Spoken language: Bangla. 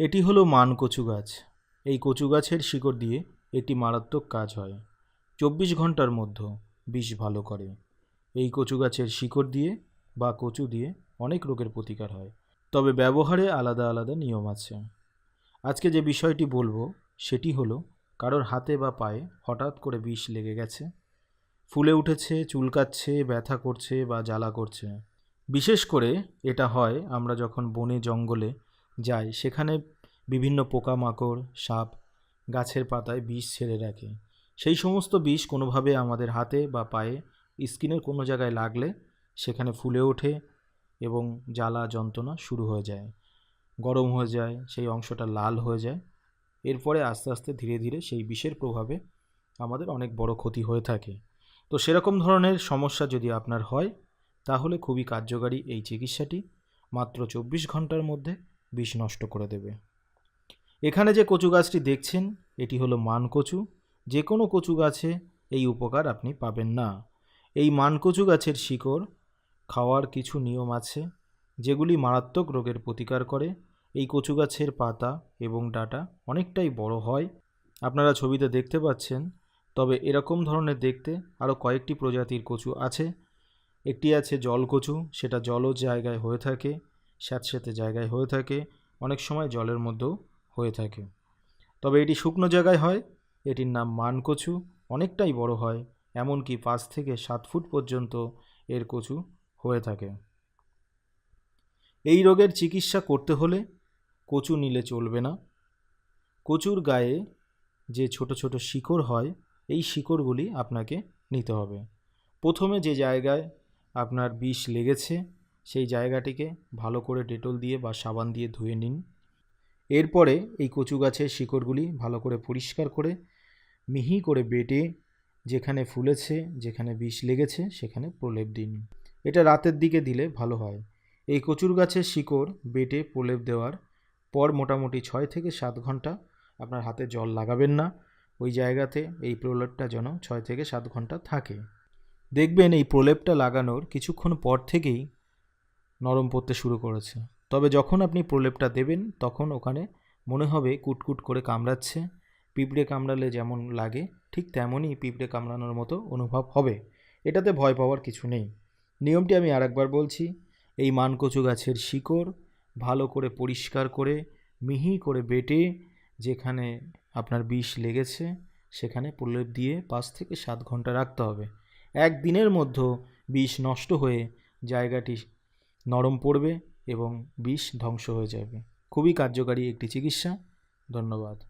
এটি হলো মান কচু গাছ। এই কচু গাছের শিকড় দিয়ে এটি মারাত্মক কাজ হয়। চব্বিশ ঘণ্টার মধ্যে বিষ ভালো করে। এই কচু গাছের শিকড় দিয়ে বা কচু দিয়ে অনেক রোগের প্রতিকার হয়। তবে ব্যবহারে আলাদা আলাদা নিয়ম আছে। আজকে যে বিষয়টি বলব, সেটি হলো কারোর হাতে বা পায়ে হঠাৎ করে বিষ লেগে গেছে, ফুলে উঠেছে, চুলকাচ্ছে, ব্যথা করছে বা জ্বালা করছে। বিশেষ করে এটা হয় আমরা যখন বনে জঙ্গলে যাই সেখানে বিভিন্ন পোকামাকড়, সাপ গাছের পাতায় বিষ ছেড়ে রাখে। সেই সমস্ত বিষ কোনোভাবে আমাদের হাতে বা পায়ে, স্কিনের কোনো জায়গায় লাগলে সেখানে ফুলে ওঠে এবং জ্বালা, যন্ত্রণা শুরু হয়ে যায়। গরম হয়ে যায়, সেই অংশটা লাল হয়ে যায়। এরপরে আস্তে আস্তে ধীরে ধীরে সেই বিষের প্রভাবে আমাদের অনেক বড় ক্ষতি হয়ে থাকে। তো সেরকম ধরনের সমস্যা যদি আপনার হয়, তাহলে খুবই কার্যকারী এই চিকিৎসাটি। মাত্র চব্বিশ ঘণ্টার মধ্যে বিষ নষ্ট করে দেবে। এখানে যে কচু গাছটি দেখছেন, এটি হলো মান কচু। যে কোনো কচু গাছে এই উপকার আপনি পাবেন না। এই মানকচু গাছের শিকড়, খাওয়ার কিছু নিয়ম আছে, যেগুলি মারাত্মক রোগের প্রতিকার করে। এই কচু গাছের পাতা এবং ডাঁটা অনেকটাই বড় হয়। আপনারা ছবিতে দেখতে পাচ্ছেন, তবে এরকম ধরনের দেখতে আরও কয়েকটি প্রজাতির কচু আছে। একটি আছে জল কচু সেটা জলজ জায়গায় হয়ে থাকে। স্যাঁতস্যাঁতে জায়গায় হয়ে থাকে, অনেক সময় জলের মধ্যেও হয়ে থাকে। তবে এটি শুকনো জায়গায় হয়, এটির নাম মানকচু, অনেকটাই বড় হয়, এমনকি পাঁচ থেকে সাত ফুট পর্যন্ত এর কচু হয়ে থাকে। এই রোগের চিকিৎসা করতে হলে কচু নিলে চলবে না। কচুর গায়ে যে ছোট ছোট শিকড় হয়, এই শিকড়গুলি আপনাকে নিতে হবে। প্রথমে যে জায়গায় আপনার বিষ লেগেছে সেই জায়গাটিকে ভালো করে ডেটল দিয়ে বা সাবান দিয়ে ধুয়ে নিন। এরপরে এই কচু গাছের শিকড়গুলি ভালো করে পরিষ্কার করে, মিহি করে বেটে যেখানে ফুলেছে, যেখানে বিষ লেগেছে, সেখানে প্রলেপ দিন। এটা রাতের দিকে দিলে ভালো হয়। এই কচুর গাছের শিকড় বেটে প্রলেপ দেওয়ার পর মোটামুটি ছয় থেকে সাত ঘণ্টা আপনার হাতে জল লাগাবেন না। ওই জায়গাতে এই প্রলেপটা যেন ছয় থেকে সাত ঘণ্টা থাকে। দেখবেন এই প্রলেপটা লাগানোর কিছুক্ষণ পর থেকেই নরম পড়তে শুরু করেছে। তবে যখন আপনি প্রলেপটা দেবেন, তখন ওখানে মনে হবে কুটকুট করে কামড়াচ্ছে। পিঁপড়ে কামড়ালে যেমন লাগে, ঠিক তেমনই পিঁপড়ে কামড়ানোর মতো অনুভব হবে। এটাতে ভয় পাওয়ার কিছু নেই। নিয়মটি আমি আরেকবার বলছি, এই মানকচু গাছের শিকড় ভালো করে পরিষ্কার করে, মিহি করে বেটে, যেখানে আপনার বিষ লেগেছে, সেখানে প্রলেপ দিয়ে পাঁচ থেকে সাত ঘণ্টা রাখতে হবে। একদিনের মধ্যে বিষ নষ্ট হয়ে জায়গাটি নরম পড়বে এবং বিষ ধ্বংস হয়ে যাবে। খুবই কার্যকারী একটি চিকিৎসা। ধন্যবাদ।